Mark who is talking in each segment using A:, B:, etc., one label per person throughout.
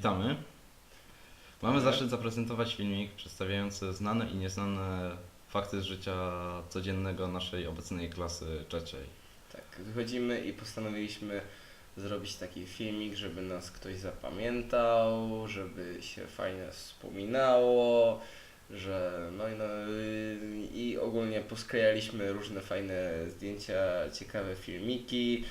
A: witamy. Mamy zaszczyt zaprezentować filmik przedstawiający znane i nieznane fakty z życia codziennego naszej obecnej klasy trzeciej.
B: Tak, wychodzimy i postanowiliśmy zrobić taki filmik, żeby nas ktoś zapamiętał, żeby się fajnie wspominało, że no i, no i ogólnie posklejaliśmy różne fajne zdjęcia, ciekawe filmiki,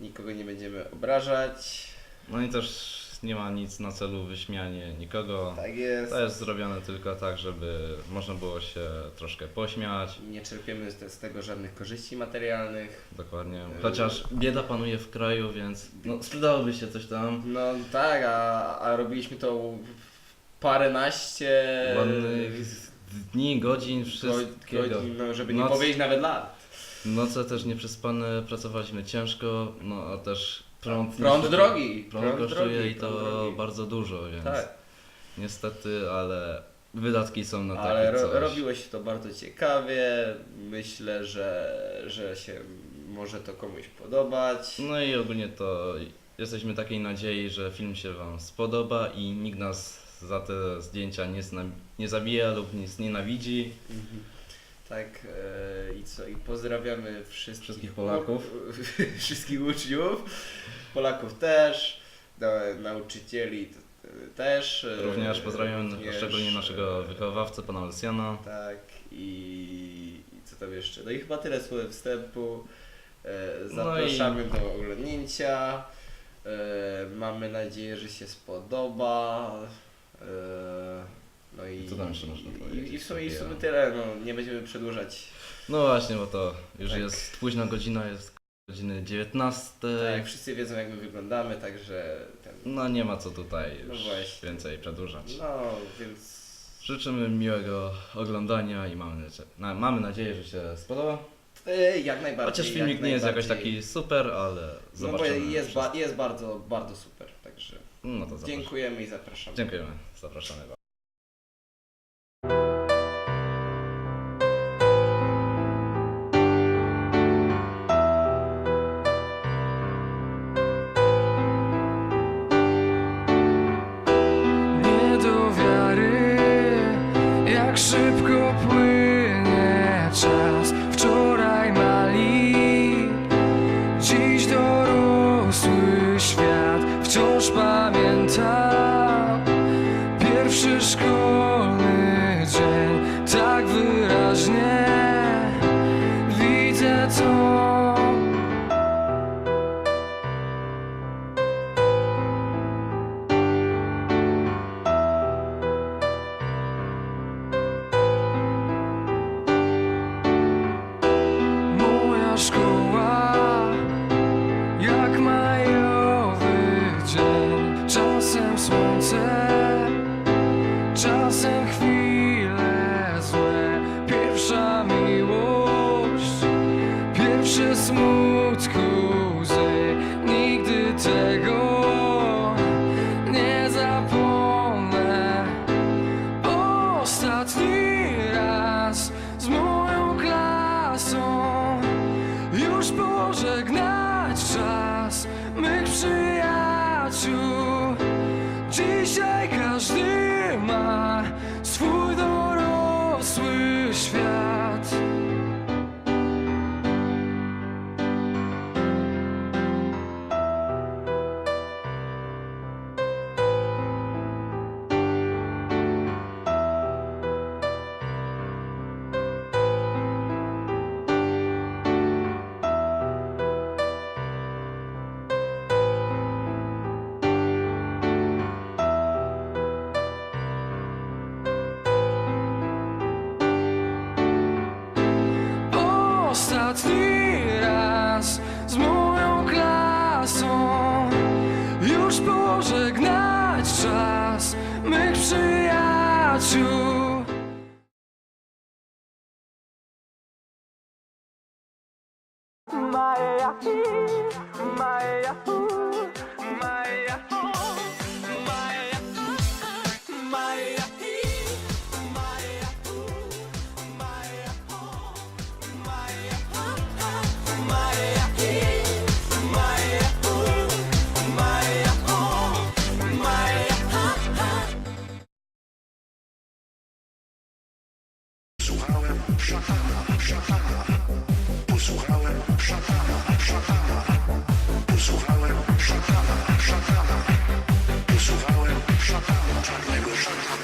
B: nikogo nie będziemy obrażać.
A: No i też nie ma nic na celu wyśmianie nikogo.
B: Tak jest.
A: To jest zrobione tylko tak, żeby można było się troszkę pośmiać.
B: Nie czerpiemy z, z tego żadnych korzyści materialnych.
A: Dokładnie. Chociaż bieda panuje w kraju, więc no, sprzedałoby się coś tam.
B: No tak, a, a robiliśmy to paręnaście
A: Ładnych dni, godzin, wszystkiego.
B: godzin, no, żeby nie
A: Noc-
B: powiedzieć nawet lat.
A: Noce też nieprzespane, pracowaliśmy ciężko, no a też prąd...
B: Prąd
A: niestety-
B: drogi.
A: Prąd, kosztuje
B: drogi,
A: i to
B: prąd drogi.
A: bardzo dużo, więc
B: Tak,
A: niestety, ale wydatki są na takie
B: ale ro,
A: coś.
B: robiło się to bardzo ciekawie. Myślę, że, że się może to komuś podobać.
A: No i ogólnie to jesteśmy takiej nadziei, że film się Wam spodoba i nikt nas za te zdjęcia nie, zna, nie zabija lub nie znienawidzi.
B: Mhm. Tak, e, i co? I pozdrawiamy wszystkich,
A: Wszystkich Polaków.
B: wszystkich uczniów, Polaków też, no, nauczycieli t- t- też. e,
A: Również pozdrawiam
B: również,
A: szczególnie naszego
B: e,
A: wychowawcę, pana Lucjana.
B: Tak, i, i co tam jeszcze? No i chyba tyle słów wstępu. E,
A: No
B: Zapraszamy do oglądnięcia. E, mamy nadzieję, że się spodoba. E, no i,
A: Co tam jeszcze można
B: i,
A: powiedzieć?
B: i, w sumie, I w sumie
A: Ja.
B: tyle, no, nie będziemy przedłużać.
A: No właśnie, bo to już
B: Tak.
A: jest późna godzina, jest godziny 19.
B: Tak, wszyscy wiedzą jak my wyglądamy, także ten,
A: No nie ma co tutaj
B: No
A: już
B: właśnie.
A: więcej przedłużać.
B: no więc
A: Życzymy miłego oglądania i mamy, nadzie- na, mamy nadzieję, że się spodoba.
B: e, jak najbardziej.
A: Chociaż
B: jak
A: filmik nie jest jakoś
B: najbardziej.
A: taki super, ale
B: No bo
A: zobaczymy.
B: jest, ba, jest bardzo, bardzo super, także
A: No to zapraszamy.
B: dziękujemy i zapraszamy.
A: Dziękujemy. Zapraszamy Was.
C: Francisco. smooth. Ostatni raz z moją klasą. Już pożegnać czas mych przyjaciół szatana, szatana, posłuchałem szatana, szatana, posłuchałem szatana, szatana, posłuchałem szatana, czarnego szatana.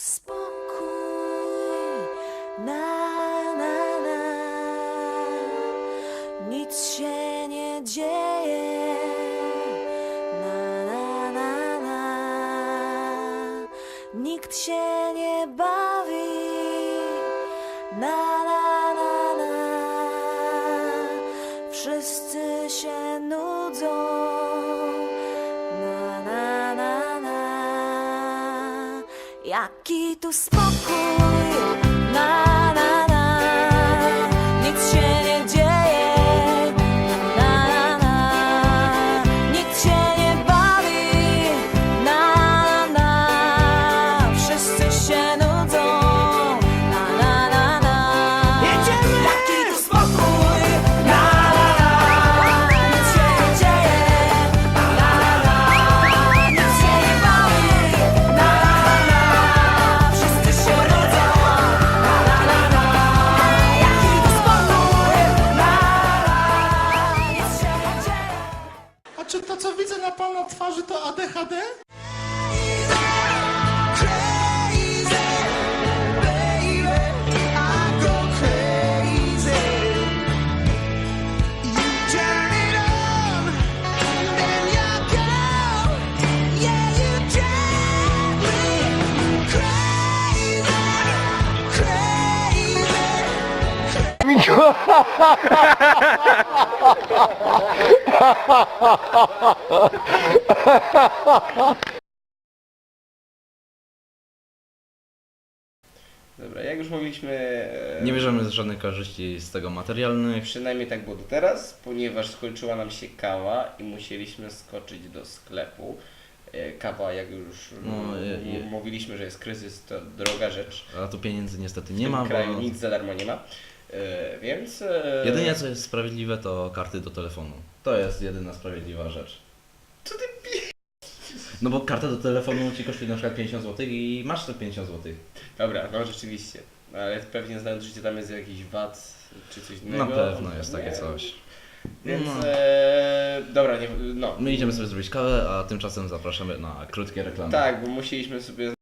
D: Spokój. Na, na, na. Nic się nie dzieje. Na, na, na, na. Nikt się nie bawi. Na, na, Jaki tu spokój. Na, na, na. Nic się nie dzieje. Na, na, na. Nikt się nie bawi. Na, na. Wszyscy się nudzą. Na, na, na, na. Jaki na
E: twarzy, to ADHD?
B: Dobra, jak już mówiliśmy, e,
A: Nie bierzemy żadnych korzyści z tego materialnych.
B: przynajmniej tak było do teraz, ponieważ skończyła nam się kawa i musieliśmy skoczyć do sklepu. E, Kawa, jak już
A: No, je-
B: m-
A: je-
B: mówiliśmy, że jest kryzys, to droga rzecz.
A: A tu pieniędzy niestety
B: W
A: nie
B: tym
A: ma, bo
B: kraju nic za darmo nie ma. E, Więc. e,
A: jedynie co jest sprawiedliwe to karty do telefonu. To jest jedyna sprawiedliwa rzecz.
B: Co ty
A: No bo karta do telefonu ci kosztuje na przykład 50 zł i masz te 50 zł.
B: Dobra, no rzeczywiście. Ale pewnie znając życie tam jest jakiś VAT czy coś innego.
A: Na pewno jest takie
B: Nie.
A: coś.
B: Więc
A: No.
B: e, dobra, nie, no.
A: My idziemy sobie zrobić kawę, a tymczasem zapraszamy na krótkie reklamy.
B: Tak, bo musieliśmy sobie